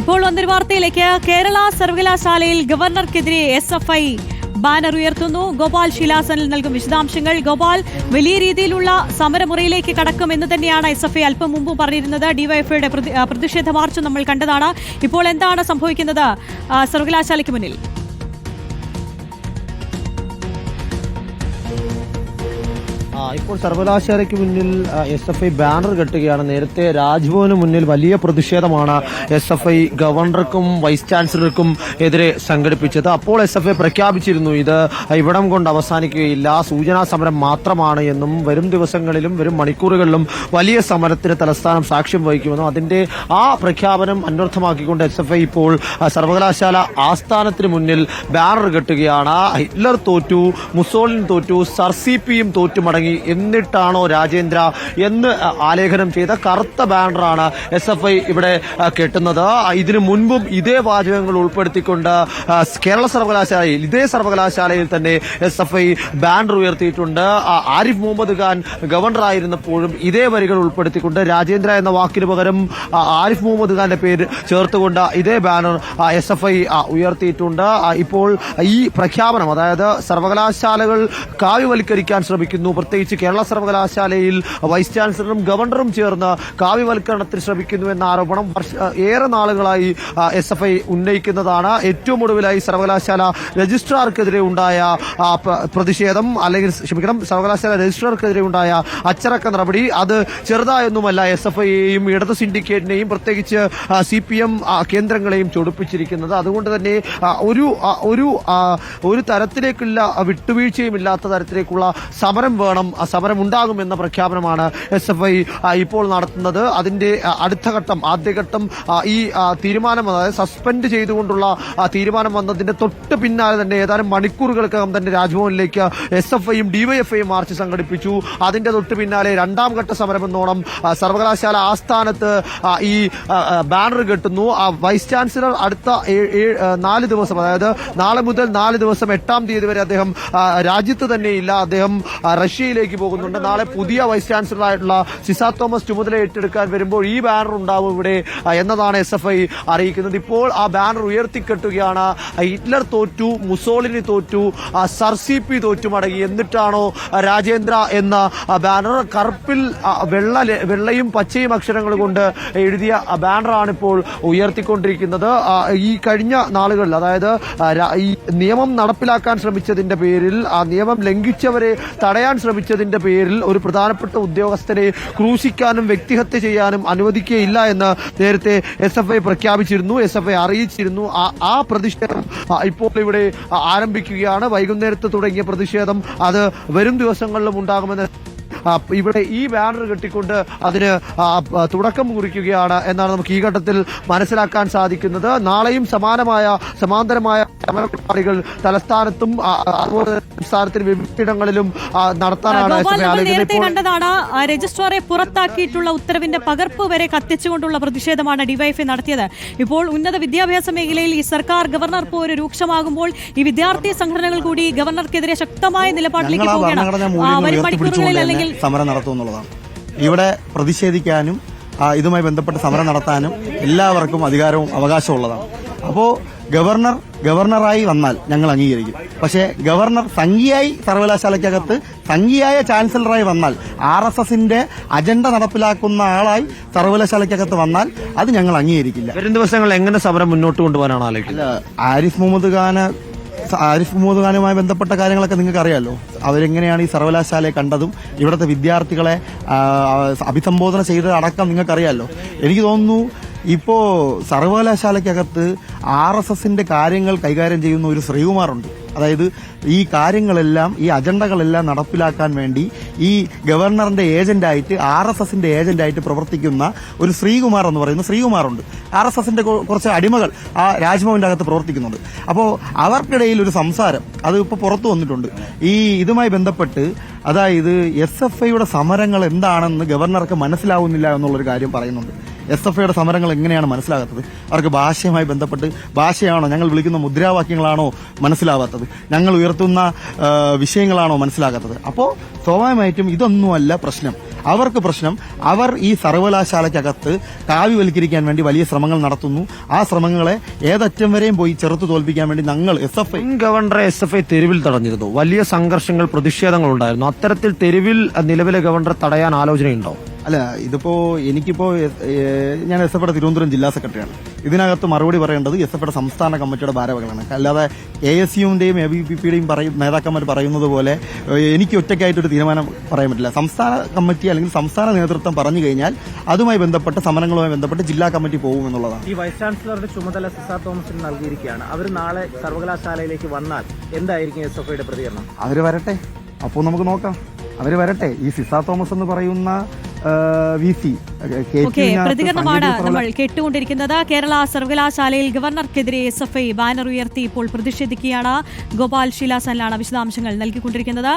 ഇപ്പോൾ വന്നൊരു വാർത്തയിലേക്ക്. കേരള സർവകലാശാലയിൽ ഗവർണർക്കെതിരെ എസ് എഫ് ഐ ബാനർ ഉയർത്തുന്നു. ഗോപാൽ ശിലാസനിൽ നൽകും വിശദാംശങ്ങൾ. ഗോപാൽ വലിയ രീതിയിലുള്ള സമരമുറയിലേക്ക് കടക്കും എന്ന് തന്നെയാണ് എസ് എഫ് ഐ അല്പം മുമ്പ് പറഞ്ഞിരുന്നത്. ഡിവൈഎഫ്ഐയുടെ പ്രതിഷേധ മാർച്ച് നമ്മൾ കണ്ടതാണ്. ഇപ്പോൾ എന്താണ് സംഭവിക്കുന്നത്? സർവകലാശാലയ്ക്ക് മുന്നിൽ. ഇപ്പോൾ സർവകലാശാലയ്ക്ക് മുന്നിൽ എസ് എഫ് ഐ ബാനർ കെട്ടുകയാണ്. നേരത്തെ രാജ്ഭവന് മുന്നിൽ വലിയ പ്രതിഷേധമാണ് എസ് എഫ് ഐ ഗവർണർക്കും വൈസ് ചാൻസലർക്കും എതിരെ സംഘടിപ്പിച്ചത്. അപ്പോൾ എസ് എഫ് ഐ പ്രഖ്യാപിച്ചിരുന്നു ഇത് ഇവിടം കൊണ്ട് അവസാനിക്കുകയില്ല. സൂചനാ സമരം മാത്രമാണ് എന്നും വരും ദിവസങ്ങളിലും വരും മണിക്കൂറുകളിലും വലിയ സമരത്തിന് തലസ്ഥാനം സാക്ഷ്യം വഹിക്കുമെന്നും അതിന്റെ ആ പ്രഖ്യാപനം അന്വർത്ഥമാക്കിക്കൊണ്ട് എസ് എഫ് ഐ ഇപ്പോൾ സർവകലാശാല ആസ്ഥാനത്തിന് മുന്നിൽ ബാനർ കെട്ടുകയാണ്. ഹിറ്റ്ലർ തോറ്റു മുസോളിൻ തോറ്റു സർ സി തോറ്റു മടങ്ങി എന്നിട്ടാണോ രാജേന്ദ്ര എന്ന് ആലേഖനം ചെയ്ത കറുത്ത ബാനറാണ് എസ് എഫ് ഐ ഇവിടെ കെട്ടുന്നത്. ഇതിനു മുൻപും ഇതേ വാചകങ്ങൾ ഉൾപ്പെടുത്തിക്കൊണ്ട് കേരള സർവകലാശാലയിൽ ഇതേ സർവകലാശാലയിൽ തന്നെ എസ് എഫ് ഐ ബാനർ ഉയർത്തിയിട്ടുണ്ട്. ആരിഫ് മുഹമ്മദ് ഖാൻ ഗവർണറായിരുന്നപ്പോഴും ഇതേ വരികൾ ഉൾപ്പെടുത്തിക്കൊണ്ട് രാജേന്ദ്ര എന്ന വാക്കിന് പകരം ആരിഫ് മുഹമ്മദ് ഖാന്റെ പേര് ചേർത്തുകൊണ്ട് ഇതേ ബാനർ എസ് എഫ് ഐ ഉയർത്തിയിട്ടുണ്ട്. ഇപ്പോൾ ഈ പ്രഖ്യാപനം അതായത് സർവകലാശാലകൾ കാവ്യവൽക്കരിക്കാൻ ശ്രമിക്കുന്നു പ്രത്യേകിച്ച് കേരള സർവകലാശാലയിൽ വൈസ് ചാൻസലറും ഗവർണറും ചേർന്ന് കാവ്യവൽക്കരണത്തിന് ശ്രമിക്കുന്നു എന്ന ആരോപണം ഏറെ നാളുകളായി എസ് എഫ് ഐ ഉന്നയിക്കുന്നതാണ്. ഏറ്റവും ഒടുവിലായി സർവകലാശാല രജിസ്ട്രാർക്കെതിരെ ഉണ്ടായ പ്രതിഷേധം അല്ലെങ്കിൽ ക്ഷമിക്കണം സർവകലാശാല രജിസ്ട്രാർക്കെതിരെ ഉണ്ടായ അച്ചടക്ക നടപടി. അത് ചെറുതായൊന്നുമല്ല എസ് എഫ് ഐയെയും ഇടത് സിൻഡിക്കേറ്റിനെയും പ്രത്യേകിച്ച് സി പി എം കേന്ദ്രങ്ങളെയും ചൊടിപ്പിച്ചിരിക്കുന്നത്. അതുകൊണ്ട് തന്നെ ഒരു ഒരു ഒരു തരത്തിലേക്കുള്ള വിട്ടുവീഴ്ചയും ഇല്ലാത്ത തരത്തിലേക്കുള്ള സമരം വേണം സമരം ഉണ്ടാകുമെന്ന പ്രഖ്യാപനമാണ് എസ് എഫ് ഐ ഇപ്പോൾ നടത്തുന്നത്. അതിന്റെ അടുത്ത ഘട്ടം ആദ്യഘട്ടം ഈ തീരുമാനം അതായത് സസ്പെൻഡ് ചെയ്തുകൊണ്ടുള്ള തീരുമാനം വന്നതിന്റെ തൊട്ട് പിന്നാലെ തന്നെ ഏതാനും മണിക്കൂറുകൾക്കകം തന്നെ രാജ്ഭവനിലേക്ക് എസ് എഫ് ഐയും ഡിവൈഎഫ്ഐയും മാർച്ച് സംഘടിപ്പിച്ചു. അതിന്റെ തൊട്ട് പിന്നാലെ രണ്ടാം ഘട്ട സമരം എന്നോണം സർവകലാശാല ആസ്ഥാനത്ത് ഈ ബാനർ കെട്ടുന്നു. വൈസ് ചാൻസലർ അടുത്ത നാല് ദിവസം അതായത് നാളെ മുതൽ നാല് ദിവസം എട്ടാം തീയതി വരെ അദ്ദേഹം രാജ്യത്ത് തന്നെയില്ല. അദ്ദേഹം ആ, റഷ്യയിലേക്ക് പോകുന്നുണ്ട്. നാളെ പുതിയ വൈസ് ചാൻസലറായിട്ടുള്ള സിസാ തോമസ് ചുമതല ഏറ്റെടുക്കാൻ വരുമ്പോൾ ഈ ബാനർ ഉണ്ടാവും ഇവിടെ എന്നതാണ് എസ് എഫ് ഐ അറിയിക്കുന്നത്. ഇപ്പോൾ ആ ബാനർ ഉയർത്തിക്കെട്ടുകയാണ്. കെട്ടുകയാണ് ഹിറ്റ്ലർ തോറ്റു മുസോളിനി തോറ്റു സർസി പി തോറ്റു മടങ്ങി. എന്നിട്ടാണോ രാജേന്ദ്ര എന്ന ബാനർ കറുപ്പിൽ വെള്ള വെള്ളയും പച്ചയും അക്ഷരങ്ങൾ കൊണ്ട് എഴുതിയ ബാനറാണ് ഇപ്പോൾ ഉയർത്തിക്കൊണ്ടിരിക്കുന്നത്. ഈ കഴിഞ്ഞ നാളുകളിൽ അതായത് ഈ നിയമം നടപ്പിലാക്കാൻ ശ്രമിച്ചതിന്റെ പേരിൽ ആ നിയമം ലംഘിച്ചവരെ തടയാൻ ശ്രമിച്ചതിന്റെ പേരിൽ ഒരു പ്രധാനപ്പെട്ട ഉദ്യോഗസ്ഥരെ ക്രൂശിക്കാനും വ്യക്തിഹത്യ ചെയ്യാനും അനുവദിക്കുകയില്ല എന്ന് നേരത്തെ എസ് എഫ് ഐ പ്രഖ്യാപിച്ചിരുന്നു. എസ് എഫ് ഐ അറിയിച്ചിരുന്നു. ആ- പ്രതിഷേധം ഇപ്പോൾ ഇവിടെ ആരംഭിക്കുകയാണ്. വൈകുന്നേരത്ത് തുടങ്ങിയ പ്രതിഷേധം അത് വരും ദിവസങ്ങളിലും ഉണ്ടാകുമെന്ന് ഇവിടെ ഈ ബാനർ കെട്ടിക്കൊണ്ട് അതിന് തുടക്കം കുറിക്കുകയാണ് എന്നാണ് നമുക്ക് ഈ ഘട്ടത്തിൽ മനസ്സിലാക്കാൻ സാധിക്കുന്നത്. നാളെയും സമാനമായ സമാന്തരമായ സമരപരിപാടികൾ തലസ്ഥാനത്തും അതുപോലെ സംസ്ഥാനത്തിന് വിവിധയിടങ്ങളിലും നടത്താനാണ് നേരത്തെ കണ്ടതാണ് രജിസ്ട്രാറെ പുറത്താക്കിയിട്ടുള്ള ഉത്തരവിന്റെ പകർപ്പ് വരെ കത്തിച്ചുകൊണ്ടുള്ള പ്രതിഷേധമാണ് ഡിവൈഎഫ്ഐ നടത്തിയത്. ഇപ്പോൾ ഉന്നത വിദ്യാഭ്യാസ മേഖലയിൽ ഈ സർക്കാർ ഗവർണർ പോര് രൂക്ഷമാകുമ്പോൾ ഈ വിദ്യാർത്ഥി സംഘടനകൾ കൂടി ഗവർണർക്കെതിരെ ശക്തമായ നിലപാടിലേക്ക് പോവുകയാണ്. അല്ലെങ്കിൽ സമരം നടത്തുന്നുള്ളതാണ് ഇവിടെ പ്രതിഷേധിക്കാനും ഇതുമായി ബന്ധപ്പെട്ട് സമരം നടത്താനും എല്ലാവർക്കും അധികാരവും അവകാശവും ഉള്ളതാണ്. അപ്പോൾ ഗവർണർ ഗവർണറായി വന്നാൽ ഞങ്ങൾ അംഗീകരിക്കും. പക്ഷേ ഗവർണർ സംഘിയായി സർവകലാശാലയ്ക്കകത്ത് സംഘിയായ ചാൻസലറായി വന്നാൽ ആർ എസ് എസിന്റെ അജണ്ട നടപ്പിലാക്കുന്ന ആളായി സർവകലാശാലയ്ക്കകത്ത് വന്നാൽ അത് ഞങ്ങൾ അംഗീകരിക്കില്ല. വരും ദിവസങ്ങൾ എങ്ങനെ സമരം മുന്നോട്ട് കൊണ്ടുപോകാനാണ് ആലോചിക്കുന്നത്? ആരിഫ് മുഹമ്മദ് ഖാന് ആരിഫ് മുഹമ്മദ് ഖാനുമായി ബന്ധപ്പെട്ട കാര്യങ്ങളൊക്കെ നിങ്ങൾക്ക് അറിയാലോ? അവരെങ്ങനെയാണ് ഈ സർവകലാശാലയെ കണ്ടതും? ഇവിടുത്തെ വിദ്യാർത്ഥികളെ അഭിസംബോധന ചെയ്തത് അടക്കം നിങ്ങൾക്കറിയാലോ? എനിക്ക് തോന്നുന്നു ഇപ്പോ സർവകലാശാലയ്ക്കകത്ത് ആർ എസ് എസിന്റെ കാര്യങ്ങൾ കൈകാര്യം ചെയ്യുന്ന ഒരു ശ്രീകുമാറുണ്ട്. അതായത് ഈ കാര്യങ്ങളെല്ലാം ഈ അജണ്ടകളെല്ലാം നടപ്പിലാക്കാൻ വേണ്ടി ഈ ഗവർണറിന്റെ ഏജന്റായിട്ട് ആർ എസ് എസിന്റെ ഏജന്റായിട്ട് പ്രവർത്തിക്കുന്ന ഒരു ശ്രീകുമാർ എന്ന് പറയുന്ന ശ്രീകുമാറുണ്ട്. ആർ എസ് എസിന്റെ കുറച്ച് അടിമകൾ ആ രാജ്ഭവന്റെ അകത്ത് പ്രവർത്തിക്കുന്നുണ്ട്. അപ്പോൾ അവർക്കിടയിൽ ഒരു സംസാരം അത് ഇപ്പോൾ പുറത്തു വന്നിട്ടുണ്ട്. ഈ ഇതുമായി ബന്ധപ്പെട്ട് അതായത് എസ് എഫ് ഐയുടെ സമരങ്ങൾ എന്താണെന്ന് ഗവർണർക്ക് മനസ്സിലാവുന്നില്ല എന്നുള്ളൊരു കാര്യം പറയുന്നുണ്ട്. എസ് എഫ് ഐയുടെ സമരങ്ങൾ എങ്ങനെയാണ് മനസ്സിലാകാത്തത്? അവർക്ക് ഭാഷയുമായി ബന്ധപ്പെട്ട് ഭാഷയാണോ? ഞങ്ങൾ വിളിക്കുന്ന മുദ്രാവാക്യങ്ങളാണോ മനസ്സിലാവാത്തത്? ഞങ്ങൾ ഉയർത്തുന്ന വിഷയങ്ങളാണോ മനസ്സിലാകാത്തത്? അപ്പോൾ സ്വാഭാവികമായിട്ടും ഇതൊന്നുമല്ല പ്രശ്നം. അവർക്ക് പ്രശ്നം അവർ ഈ സർവകലാശാലയ്ക്കകത്ത് കാവ്യവൽക്കരിക്കാൻ വേണ്ടി വലിയ ശ്രമങ്ങൾ നടത്തുന്നു. ആ ശ്രമങ്ങളെ ഏതറ്റം വരെയും പോയി ചെറുത്ത് തോൽപ്പിക്കാൻ വേണ്ടി ഞങ്ങൾ എസ് എഫ് ഐ ഗവർണറെ എസ് എഫ് ഐ തെരുവിൽ തടഞ്ഞിരുന്നു. വലിയ സംഘർഷങ്ങൾ പ്രതിഷേധങ്ങൾ ഉണ്ടായിരുന്നു അത്തരത്തിൽ തെരുവിൽ നിലവിലെ ഗവർണറെ തടയാൻ ആലോചനയുണ്ടോ? അല്ല ഇതിപ്പോ എനിക്കിപ്പോ ഞാൻ എസ് എഫ് തിരുവനന്തപുരം ജില്ലാ സെക്രട്ടറിയാണ്. ഇതിനകത്ത് മറുപടി പറയേണ്ടത് എസ് എഫ് സംസ്ഥാന കമ്മിറ്റിയുടെ ഭാരവാഹികളാണ്. അല്ലാതെ കെ എസ് യുവിന്റെയും എ ബി പി പിയുടെയും പറയും നേതാക്കന്മാർ പറയുന്നത് പോലെ എനിക്ക് ഒറ്റയ്ക്കായിട്ടൊരു തീരുമാനം പറയാൻ പറ്റില്ല. സംസ്ഥാന കമ്മിറ്റി അല്ലെങ്കിൽ സംസ്ഥാന നേതൃത്വം പറഞ്ഞു കഴിഞ്ഞാൽ അതുമായി ബന്ധപ്പെട്ട സമരങ്ങളുമായി ബന്ധപ്പെട്ട് ജില്ലാ കമ്മിറ്റി പോകും എന്നുള്ളതാണ്. ഈ വൈസ് ചാൻസലറുടെ ചുമതല സിസാർ തോമസിന് നൽകിയിരിക്കുകയാണ്. അവർ നാളെ സർവകലാശാലയിലേക്ക് വന്നാൽ എന്തായിരിക്കും എസ് എഫ് പ്രതികരണം? അവർ വരട്ടെ. അപ്പോൾ നമുക്ക് നോക്കാം. അവർ വരട്ടെ. ഈ സിസാ തോമസ് എന്ന് പറയുന്ന വി സി പ്രതികരണമാണ് നമ്മൾ കേട്ടുകൊണ്ടിരിക്കുന്നത്. കേരള സർവകലാശാലയിൽ ഗവർണർക്കെതിരെ എസ് എഫ് ഐ ബാനർ ഉയർത്തി ഇപ്പോൾ പ്രതിഷേധിക്കുകയാണ്. ഗോപാൽ ശിലാസനിലാണ് വിശദാംശങ്ങൾ നൽകിക്കൊണ്ടിരിക്കുന്നത്.